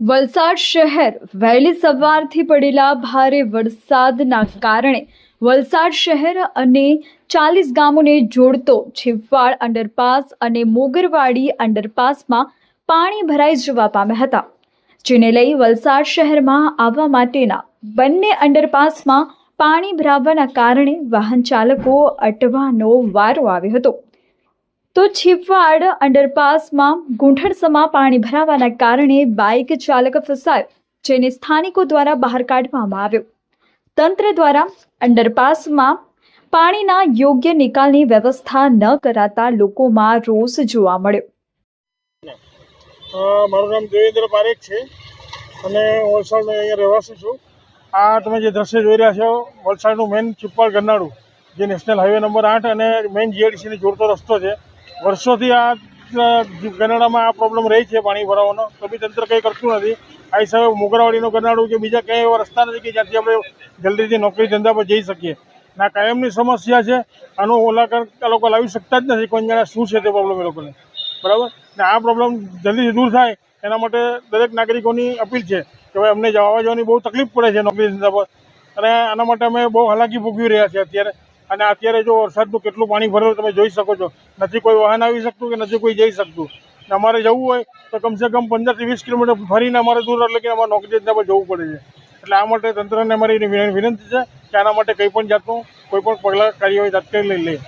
વલસાડ શહેર વહેલી સવારથી પડેલા ભારે વરસાદના કારણે વલસાડ શહેર અને ચાલીસ ગામોને જોડતો છીપવાડ અંડરપાસ અને મોગરવાડી અંડરપાસમાં પાણી ભરાઈ જવા પામ્યા હતા, જેને લઈ વલસાડ શહેરમાં આવવા માટેના બંને અંડરપાસમાં પાણી ભરાવાના કારણે વાહન ચાલકો અટવાનો વારો આવ્યો હતો. તો છીપવાડ અંડરપાસમાં ગૂંઠણસમાં પાણી ભરાવાના કારણે બાઇક ચાલક ફસાયો, જેને સ્થાનિકો દ્વારા બહાર કાઢવામાં આવ્યો. તંત્ર દ્વારા અંડરપાસમાં પાણીના યોગ્ય નિકાલની વ્યવસ્થા ન કરાતા લોકોમાં રોષ જોવા મળ્યો. મારું નામ દેવેન્દ્ર પારેખ છે અને વલસાડનો અહીંયા રહેવાસી છું. આ તમે જે દ્રશ્ય જોઈ રહ્યા છો, વલસાડનું મેઇન ચિપ્પાળ ગરનાળું, જે નેશનલ હાઈવે નંબર આઠ અને મેઇન જીએડીસીને જોડતો રસ્તો છે. વર્ષોથી આ ગનાડામાં આ પ્રોબ્લેમ રહી છે પાણી ભરાવાનો. તો બી તંત્ર કંઈ કરતું નથી. આ હિસાબે મોગરાવાડીનું ગનાડું કે બીજા ક્યાંય એવા રસ્તા નથી કે જ્યાંથી આપણે જલ્દીથી નોકરી ધંધા પર જઈ શકીએ. ના, કાયમની સમસ્યા છે. આનું ઓલાકર આ લોકો લાવી શકતા જ નથી. કોઈ જાણે શું છે તે પ્રોબ્લેમ એ લોકોને? બરાબર? ને આ પ્રોબ્લેમ જલ્દીથી દૂર થાય. એના માટે દરેક નાગરિકોની અપીલ છે કે ભાઈ અમને જવા જવાની બહુ તકલીફ પડે છે નોકરી ધંધા પર. અને આના માટે અમે બહુ હાલાકી ભોગવી રહ્યા છીએ અત્યારે. અને અત્યારે જો વરસાદનું કેટલું પાણી ભરેલું તમે જોઈ શકો છો. નથી કોઈ વાહન આવી શકતું કે નથી કોઈ જઈ શકતું. ને અમારે જવું હોય તો કમસે કમ પંદરથી વીસ કિલોમીટર ફરીને અમારે દૂર એટલે કે અમારે નોકરી પર જવું પડે છે. એટલે આ માટે તંત્રને અમારી વિન- વિનંતી છે કે આના માટે કંઈ પણ જાતનું કોઈ પણ પગલાં કાર્યવાહી તાત્કાલિક લઈ લે.